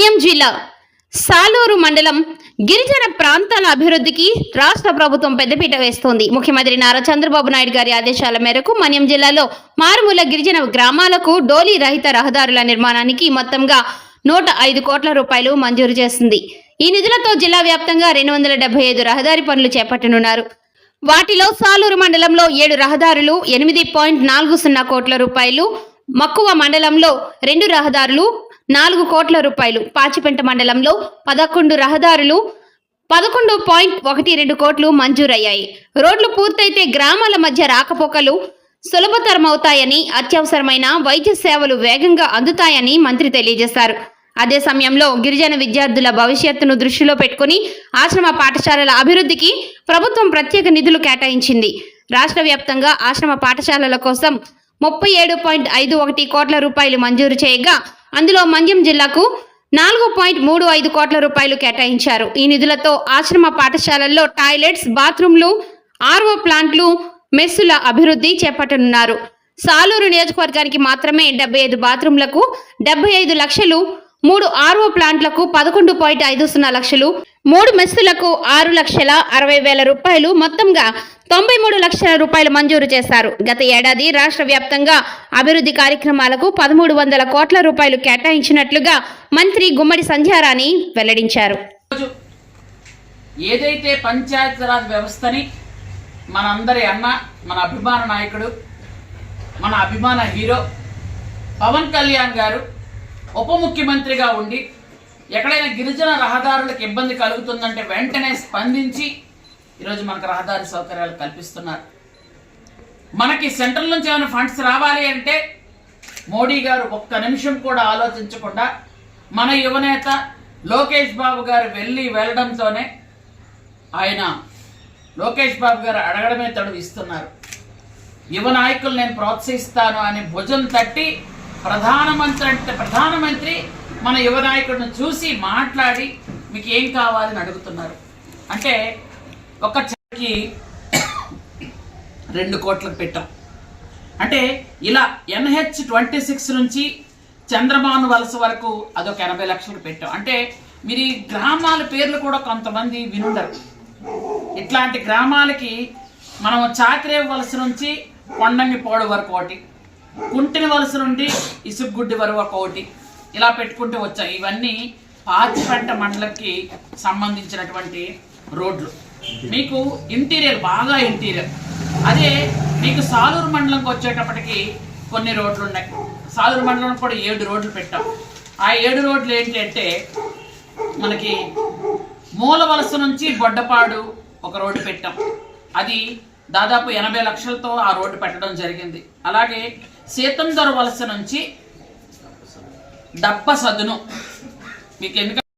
మన్యం జిల్లా సాలూరు మండలం గిరిజన ప్రాంతాల అభివృద్ధికి రాష్ట్ర ప్రభుత్వం పెద్దపీట వేస్తోంది. ముఖ్యమంత్రి నారా చంద్రబాబు నాయుడు గారి ఆదేశాల మేరకు మన్యం జిల్లాలో మారుమూల గిరిజన గ్రామాలకు డోలీ రహిత రహదారుల నిర్మాణానికి మొత్తంగా నూట ఐదు కోట్ల రూపాయలు మంజూరు చేసింది. ఈ నిధులతో జిల్లా వ్యాప్తంగా రెండు వందల డెబ్బై ఐదు రహదారి పనులు చేపట్టనున్నారు. వాటిలో సాలూరు మండలంలో ఏడు రహదారులు ఎనిమిది పాయింట్ నాలుగు సున్నా కోట్ల రూపాయలు మక్కువ మండలంలో రెండు రహదారులు నాలుగు కోట్ల రూపాయలు. పాచిపెంట మండలంలో పదకొండు రహదారులు పదకొండు పాయింట్ ఒకటి రెండు కోట్లు మంజూరయ్యాయి. రోడ్లు పూర్తయితే గ్రామాల మధ్య రాకపోకలు సులభతరమవుతాయని అత్యవసరమైన వైద్య సేవలు వేగంగా అందుతాయని మంత్రి తెలియజేశారు. అదే సమయంలో గిరిజన విద్యార్థుల భవిష్యత్తును దృష్టిలో పెట్టుకుని ఆశ్రమ పాఠశాలల అభివృద్ధికి ప్రభుత్వం ప్రత్యేక నిధులు కేటాయించింది. రాష్ట్ర వ్యాప్తంగా ఆశ్రమ పాఠశాలల కోసం ముప్పై ఏడు పాయింట్ ఐదు ఒకటి కోట్ల రూపాయలు మంజూరు చేయగా అందులో మంజం జిల్లాకు నాలుగు పాయింట్ మూడు ఐదు కోట్ల రూపాయలు కేటాయించారు. ఈ నిధులతో ఆశ్రమ పాఠశాలల్లో టాయిలెట్స్ బాత్రూంలు ఆర్ఓ ప్లాంట్లు మెస్సుల అభివృద్ధి చేపట్టనున్నారు. సాలూరు నియోజకవర్గానికి మాత్రమే డెబ్బై ఐదు బాత్రూంలకు డెబ్బై ఐదు లక్షలు మూడు ఆర్ఓ ప్లాంట్లకు పదకొండు పాయింట్ ఐదు సున్నా లక్షలు మూడు మెస్సులకు ఆరు లక్షల అరవై వేల రూపాయలు మొత్తంగా తొంభై మూడు లక్షల రూపాయలు మంజూరు చేశారు. గత ఏడాది రాష్ట్ర వ్యాప్తంగా అభివృద్ధి కార్యక్రమాలకు పదమూడు వందల కోట్ల రూపాయలు కేటాయించినట్లుగా మంత్రి గుమ్మడి సంధ్యారాణి వెల్లడించారు. ఏదైతే పంచాయతీరాజ్ వ్యవస్థని మనందరి అన్న మన అభిమాన నాయకుడు మన అభిమాన హీరో పవన్ కళ్యాణ్ గారు ఉప ముఖ్యమంత్రిగా ఉండి ఎక్కడైనా గిరిజన రహదారులకు ఇబ్బంది కలుగుతుందంటే వెంటనే స్పందించి ఈరోజు మనకు రహదారి సౌకర్యాలు కల్పిస్తున్నారు. మనకి సెంట్రల్ నుంచి ఏమైనా ఫండ్స్ రావాలి అంటే మోడీ గారు ఒక్క నిమిషం కూడా ఆలోచించకుండా మన యువనేత లోకేష్ బాబు గారు వెళ్ళి వెళ్ళడంతోనే ఆయన లోకేష్ బాబు గారు అడగడమే తడు ఇస్తున్నారు. యువ నాయకులు నేను ప్రోత్సహిస్తాను అని భుజం తట్టి ప్రధానమంత్రి అంటే ప్రధానమంత్రి మన యువ నాయకుడిని చూసి మాట్లాడి మీకు ఏం కావాలని అడుగుతున్నారు. అంటే ఒక చెట్టుకి రెండు కోట్లకు పెట్టాం. అంటే ఇలా ఎన్హెచ్ ట్వంటీ సిక్స్ నుంచి చంద్రబాను వలస వరకు అదొక ఎనభై లక్షలకు పెట్టాం. అంటే మీరు ఈ గ్రామాల పేర్లు కూడా కొంతమంది వినుండరు. ఇట్లాంటి గ్రామాలకి మనం చాకరేవు వలస నుంచి కొండంగి పోడు వరకు ఒకటి కుంటిని వలస నుండి ఇసుగుడ్డి వరకు ఒకటి ఇలా పెట్టుకుంటూ వచ్చాయి ఇవన్నీ పాచిపెంట మండలంకి సంబంధించినటువంటి రోడ్లు. మీకు ఇంటీరియర్ బాగా ఇంటీరియర్. అదే మీకు సాలూరు మండలంకి వచ్చేటప్పటికి కొన్ని రోడ్లు ఉన్నాయి. సాలూరు మండలం కూడా ఏడు రోడ్లు పెట్టాం. ఆ ఏడు రోడ్లు ఏంటి అంటే మనకి మూల వలస నుంచి గొడ్డపాడు ఒక రోడ్డు పెట్టాం. అది దాదాపు ఎనభై లక్షలతో ఆ రోడ్డు పెట్టడం జరిగింది. అలాగే సీతందరు వలస నుంచి డబ్బ సదును. మీకు ఎందుకంటే